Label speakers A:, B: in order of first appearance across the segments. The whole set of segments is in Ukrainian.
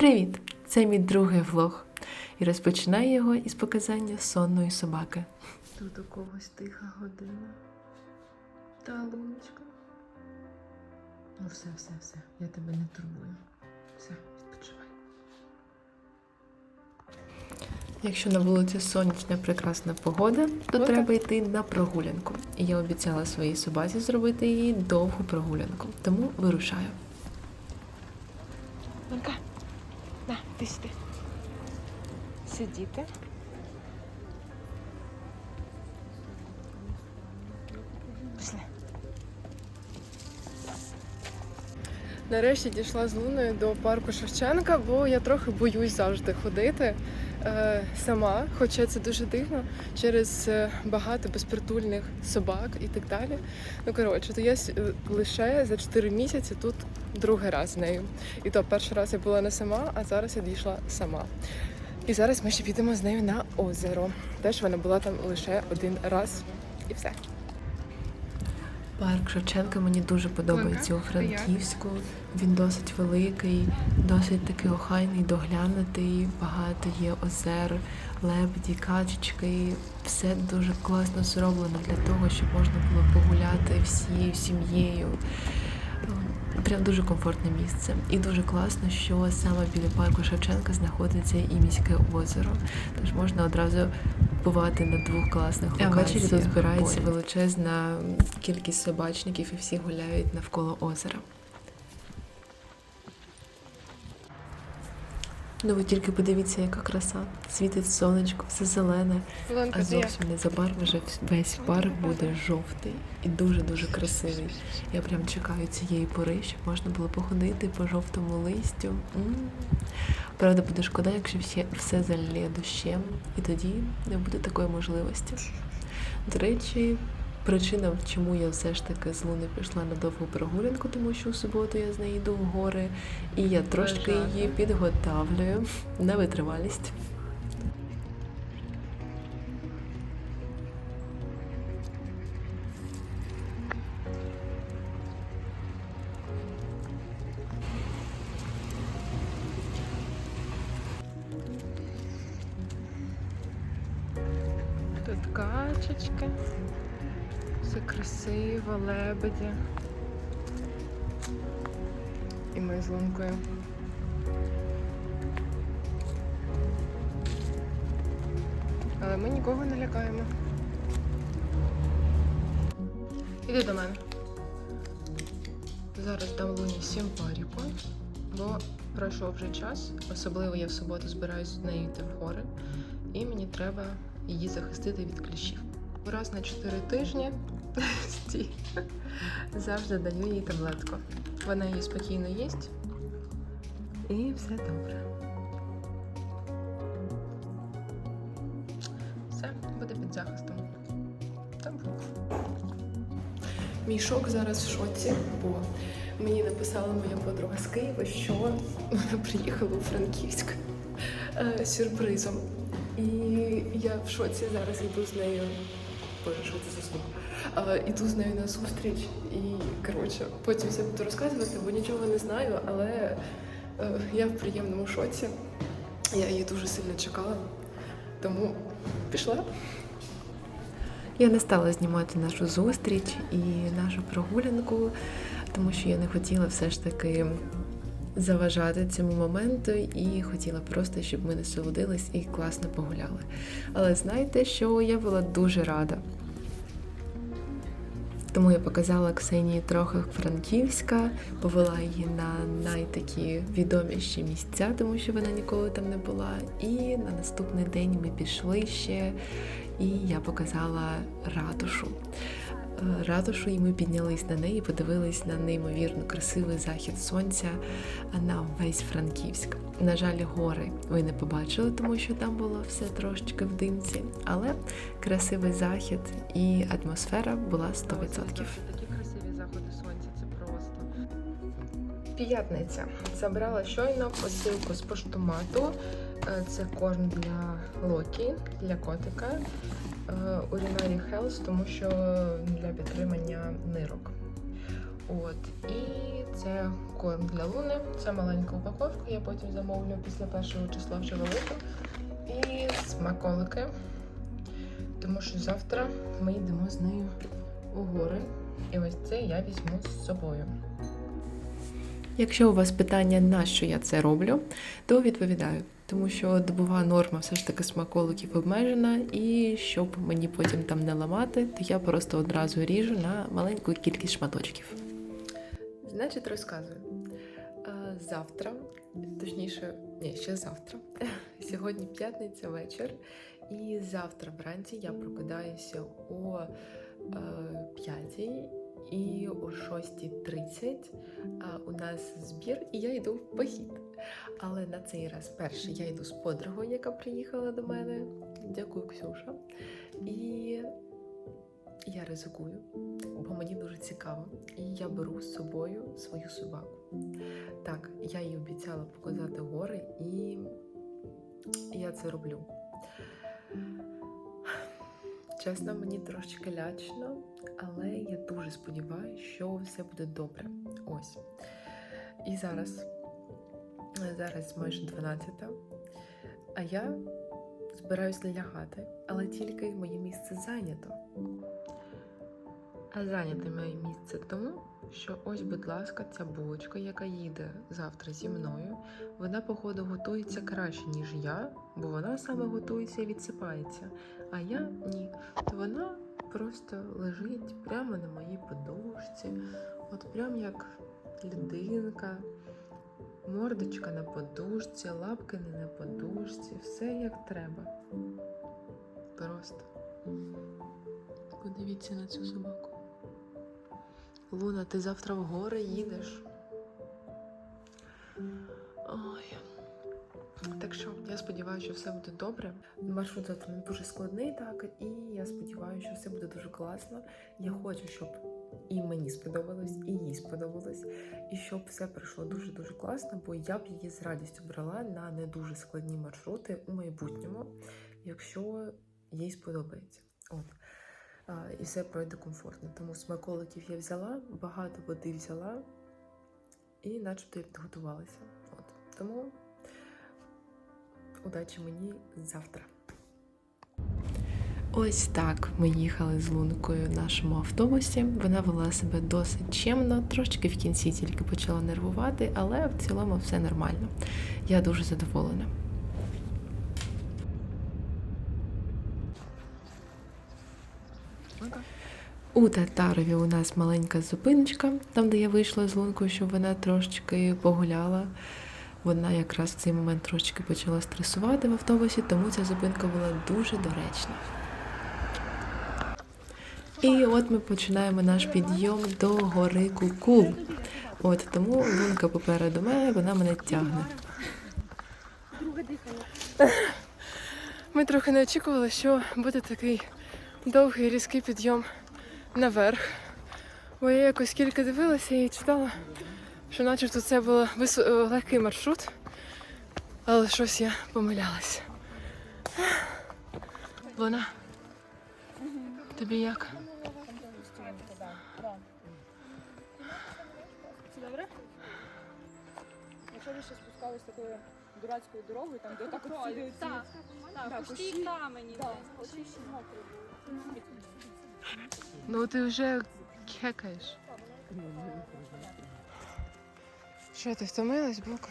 A: Привіт! Це мій другий влог. І розпочинаю його із показання сонної собаки. Тут у когось тиха година. Та луночка. Ну все, все, все. Я тебе не турбую. Все, відпочивай. Якщо на вулиці сонячна прекрасна погода, то
B: Ну,
A: треба йти на прогулянку. І я обіцяла своїй собаці зробити їй довгу прогулянку. Тому вирушаю.
B: На. Сидіти. Пішли. Нарешті дійшла з Луною до парку Шевченка, бо я трохи боюсь завжди ходити е, сама, хоча це дуже дивно через е, багато безпритульних собак і так далі. Ну коротше, то я е, лише за 4 місяці тут другий раз з нею. І то перший раз я була не сама, а зараз я дійшла сама. І зараз ми ще підемо з нею на озеро. Теж вона була там лише один раз і все.
A: Парк Шевченка мені дуже подобається у? Франківську. Він досить великий, досить такий охайний, доглянутий. Багато є озер, лебеді, качечки. Все дуже класно зроблено для того, щоб можна було погуляти всією сім'єю. Прям дуже комфортне місце. І дуже класно, що саме біля парку Шевченка знаходиться і міське озеро. Тож можна одразу бувати на двох класних
C: А
A: локаціях.
C: ввечері
A: тут збирається величезна кількість собачників і всі гуляють навколо озера. Ну ви тільки подивіться, яка краса. Світить сонечко, все зелене, а зовсім незабаром вже весь парк буде жовтий і дуже-дуже красивий. Я прям чекаю цієї пори, щоб можна було походити по жовтому листю. М. Правда, буде шкода, якщо все, все залє дощем, і тоді не буде такої можливості. До речі, причина, чому я все ж таки з Луни пішла на довгу прогулянку, тому що у суботу я з нею йду в гори, і я трошки її підготавлюю на витривалість.
B: Лебеді. І ми з лункою. Але ми нікого не лякаємо. Іди до мене. Зараз дам Луні сімпаріку, бо пройшов вже час. Особливо я в суботу збираюсь з нею йти в гори, і мені треба її захистити від кліщів. Раз на 4 тижні стій, завжди даю їй таблетку. Вона її спокійно їсть, і все добре. Все, буде під захистом. Там Мій шок зараз в шоці, бо мені написала моя подруга з Києва, що вона приїхала у Франківськ е, сюрпризом. І я в шоці зараз йду з нею. Боже, що це за звук? Іду з нею на зустріч і коротше, потім все буду розказувати, бо нічого не знаю, але е, я в приємному шоці. Я її дуже сильно чекала, тому пішла.
A: Я не стала знімати нашу зустріч і нашу прогулянку, тому що я не хотіла все ж таки заважати цьому моменту і хотіла просто, щоб ми насолодились і класно погуляли. Але знаєте, що я була дуже рада. Тому я показала Ксенії трохи Франківська, повела її на найтакі відоміші місця, тому що вона ніколи там не була. І на наступний день ми пішли ще, і я показала ратушу. Е, Ратушу, і ми піднялись на неї, подивились на неймовірно красивий захід сонця на весь Франківськ. На жаль, гори ви не побачили, тому що там було все трошечки в димці, але красивий захід і атмосфера була 100%.
B: Такі красиві заходи сонця, це просто. П'ятниця. Забрала щойно посилку з поштомату. Е, Це корм для Локі, для котика. Е, Urinary Health, тому що для підтримання нирок. От. І це корм для луни. Це маленька упаковка, я потім замовлю після першого числа вже велику. І смаколики. Тому що завтра ми йдемо з нею у гори. І ось це я візьму з собою.
A: Якщо у вас питання, на що я це роблю, то відповідаю. Тому що добова норма все ж таки смаколиків обмежена, і щоб мені потім там не ламати, то я просто одразу ріжу на маленьку кількість шматочків. Значить, розказую. Завтра, точніше, ні, ще завтра. Сьогодні п'ятниця вечір, і завтра вранці я прокидаюся о е, 5 і о 6.30 у нас збір, і я йду в похід. Але на цей раз перше я йду з подругою, яка приїхала до мене. Дякую, Ксюша. І я ризикую, бо мені дуже цікаво. І я беру з собою свою собаку. Так, я їй обіцяла показати гори, і я це роблю. Чесно, мені трошечки лячно, але я дуже сподіваюся, що все буде добре. Ось. І зараз, зараз майже 12, а я збираюсь лягати, але тільки моє місце зайнято. А зайняте моє місце тому, що ось, будь ласка, ця булочка, яка їде завтра зі мною, вона, походу, готується краще, ніж я, бо вона саме готується і відсипається. А я ні. То вона просто лежить прямо на моїй подушці, от прям як людинка, мордочка на подушці, лапки не на подушці, все як треба. Просто. Подивіться на цю собаку. Луна, ти завтра в гори їдеш. Ой. Так що я сподіваюся, що все буде добре. Маршрут завтра не дуже складний, так і я сподіваюся, що все буде дуже класно. Я хочу, щоб і мені сподобалось, і їй сподобалось, і щоб все пройшло дуже дуже класно, бо я б її з радістю брала на не дуже складні маршрути у майбутньому, якщо їй сподобається. От. І все пройде комфортно. Тому смаколиків я взяла, багато води взяла і начебто я підготувалася. От. Тому удачі мені завтра. Ось так ми їхали з лункою в нашому автобусі. Вона вела себе досить чемно, трошки в кінці тільки почала нервувати, але в цілому все нормально. Я дуже задоволена. У Татарові у нас маленька зупиночка, там, де я вийшла з лункою, щоб вона трошечки погуляла. Вона якраз в цей момент трошечки почала стресувати в автобусі, тому ця зупинка була дуже доречна. І от ми починаємо наш підйом до гори Кукул. От тому лунка попереду мене, вона мене тягне.
B: Ми трохи не очікували, що буде такий довгий різкий підйом наверх. Бо я якось кілька дивилася і читала, що начебто це був е, легкий маршрут, але щось я помилялася. Луна, тобі як?
C: Спускались такою дурацькою дорогою, там де так от сюди ці-
D: Так, так,
C: так,
D: пусті
C: кущі.
D: камені.
C: Да, оці ще мокрі були.
B: Ну ти вже кекаєш. Що, ти втомилась, Бука?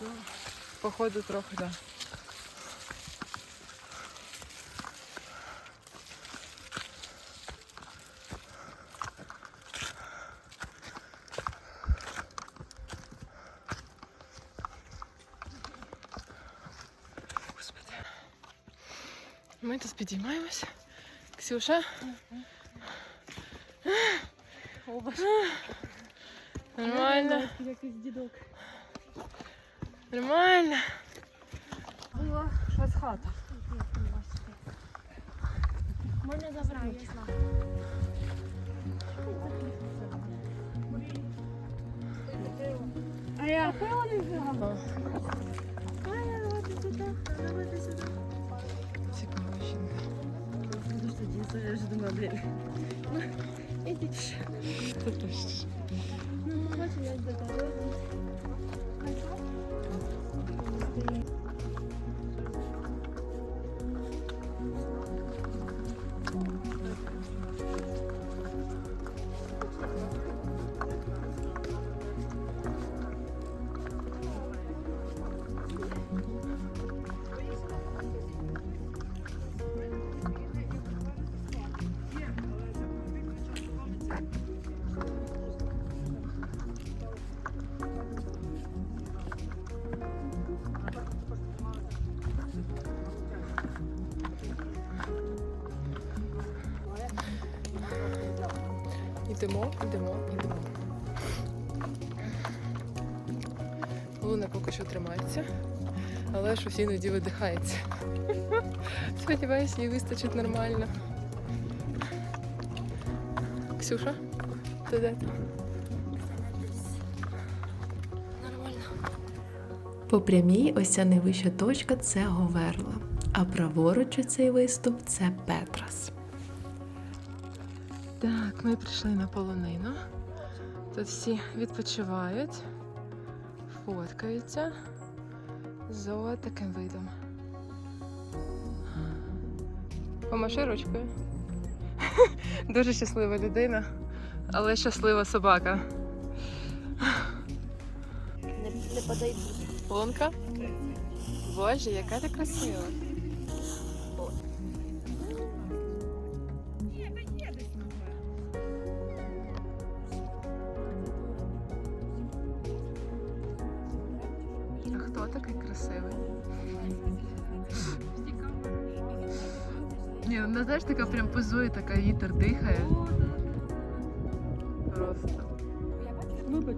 B: Ну, походу трохи, так. Да. підіймаємося. Ксюша. Нормально.
C: Якийсь дідок.
B: Нормально.
C: Було щось хата. Можна забрати. А я пила не взяла. А я давайте сюди, давайте сюди.
B: Жінка.
C: Я ж думаю, блін. Ідіть. Ну, може, я до дороги.
B: Йдемо, йдемо, йдемо. Луна поки що тримається, але щось іноді видихається. Сподіваюсь, їй вистачить нормально. Ксюша, ти де? Нормально.
A: По прямій ось ця найвища точка це Говерла, а праворуч у цей виступ це Петрас.
B: Так, ми прийшли на полонину. Тут всі відпочивають, фоткаються з таким видом. Помаши ручкою. Дуже щаслива людина, але щаслива собака.
C: Не, не подай.
B: Лунка? Боже, яка ти красива. Такий красивий? Ні, вона знаєш, така прям позує, така вітер дихає. Просто.
C: Вибач.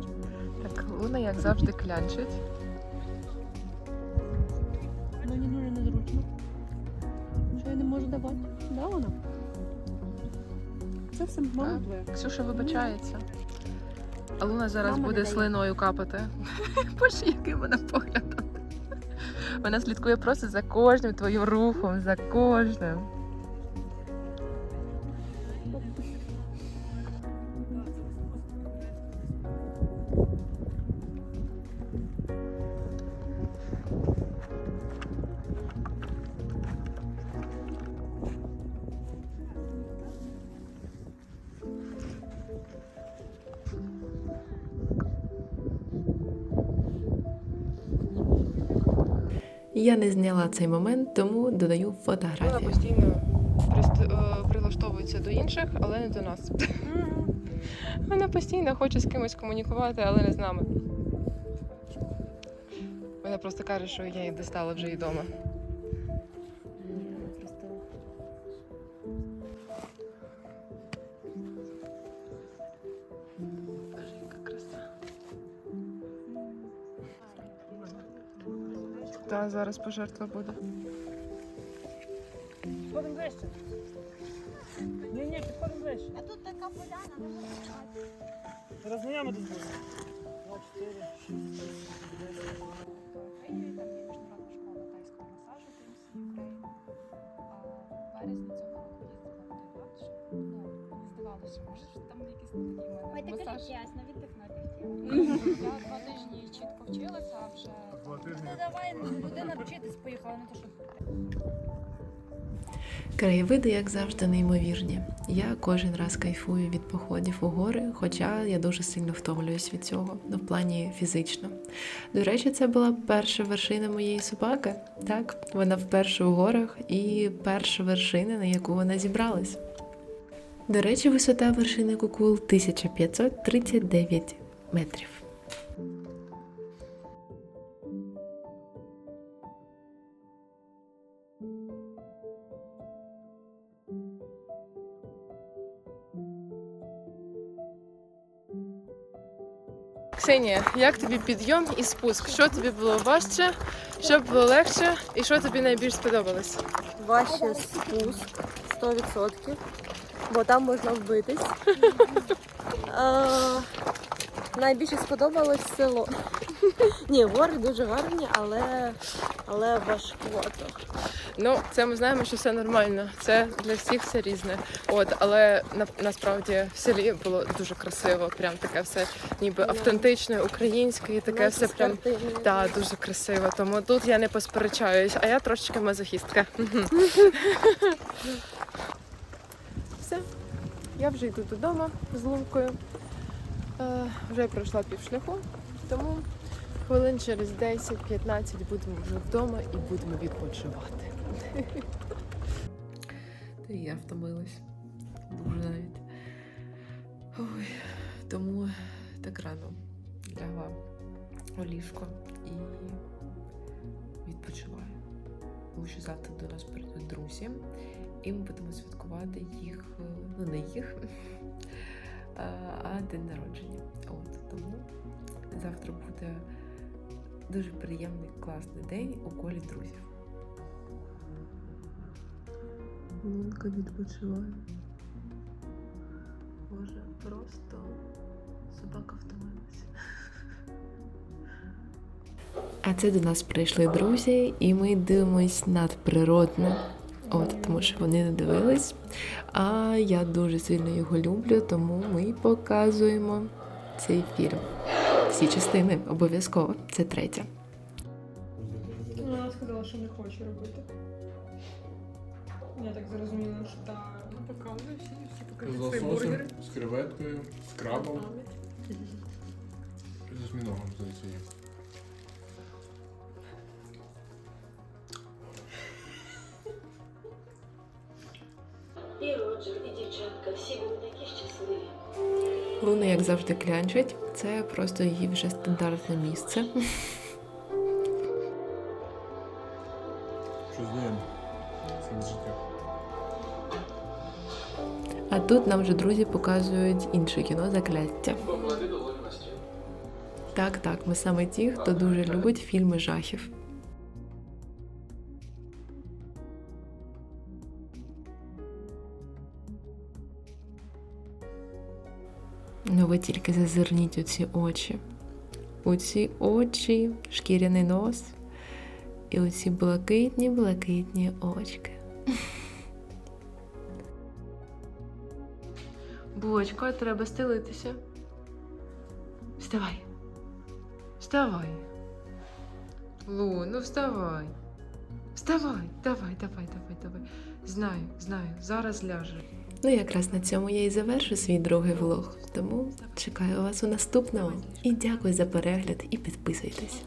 B: Так, Луна, як завжди, клянчить.
C: Мені дуже незручно. Що я не можу давати? Да, вона? Це все мама
B: Так.
C: твоя.
B: Ксюша вибачається. А Луна зараз
C: Мама
B: буде слиною капати. Боже, яким вона поглядом. Вона слідкує просто за кожним твоїм рухом, за кожним.
A: Я не зняла цей момент, тому додаю фотографію.
B: Вона постійно прист- е, прилаштовується до інших, але не до нас. Вона постійно хоче з кимось комунікувати, але не з нами. Вона просто каже, що я її достала вже і вдома. Та зараз пожертва буде.
C: Підходимо ближче. Ні, ні, підходимо ближче.
D: А тут така поляна, можна почати.
C: Розганяємо тут буде. Два, чотири, шість, десять.
D: Там є міжнародна школа тайського масажу TMC Україна. А в цього року їздила в Таїланд, щоб ну, мені здавалося, що може там якийсь не такий в
E: Ой, так
D: масаж. Я два тижні чітко вчилася, а вже
E: Ну давай, людина вчитись поїхала, не то що
A: Краєвиди, як завжди, неймовірні. Я кожен раз кайфую від походів у гори, хоча я дуже сильно втомлююсь від цього, ну, в плані фізично. До речі, це була перша вершина моєї собаки. Так, вона вперше у горах і перша вершина, на яку вона зібралась. До речі, висота вершини кукул 1539 метрів.
B: Ксенія, як тобі підйом і спуск? Що тобі було важче, що було легше, і що тобі найбільш сподобалось?
F: Важче спуск 100%, бо там можна вбитись. Найбільше сподобалось село. Ні, гори дуже гарні, але, але важкувато.
B: Ну, це ми знаємо, що все нормально. Це для всіх все різне. От, але на, насправді в селі було дуже красиво. Прям таке все ніби автентичне, українське, і таке все прям. Так, дуже красиво. Тому тут я не посперечаюсь, а я трошечки мазохістка. Все, я вже йду додому з лункою. Е, вже пройшла півшляху, тому хвилин через 10-15 будемо вже вдома і будемо відпочивати.
A: Та я втомилась. Дуже навіть. Ой, тому так рано лягла у ліжко і відпочиваю. Тому що завтра до нас прийдуть друзі, і ми будемо святкувати їх, ну не їх, а- а день народження. От тому завтра буде дуже приємний, класний день у колі друзів. Лунка відпочиває. Боже, просто собака втомилася. А це до нас прийшли друзі, і ми дивимось надприродно. От, тому що вони не дивились. А я дуже сильно його люблю, тому ми показуємо цей фільм. Всі частини обов'язково. Це третя.
C: Вона сказала, що не хоче робити. Я так зрозуміла, що та ну, показує всі, всі
G: З
C: покажуть свої бургери.
G: з креветкою, з крабом. З осьміногом, здається, є.
H: Дівчатка, всі були такі щасливі.
A: Луна, як завжди, клянчить. Це просто її вже стандартне місце.
G: Що з ним? Життя.
A: А тут нам вже друзі показують інше кіно закляття. Так, так, ми саме ті, хто дуже любить фільми жахів. Ви тільки зазирніть у ці очі. У ці очі, шкіряний нос і оці блакитні, блакитні очки. Булочка, треба стелитися. Вставай. Вставай. Лу, ну вставай. Вставай, давай, давай, давай, давай. Знаю, знаю, зараз ляже. Ну, якраз на цьому я і завершу свій другий влог. Тому чекаю вас у наступному. І дякую за перегляд і підписуйтесь.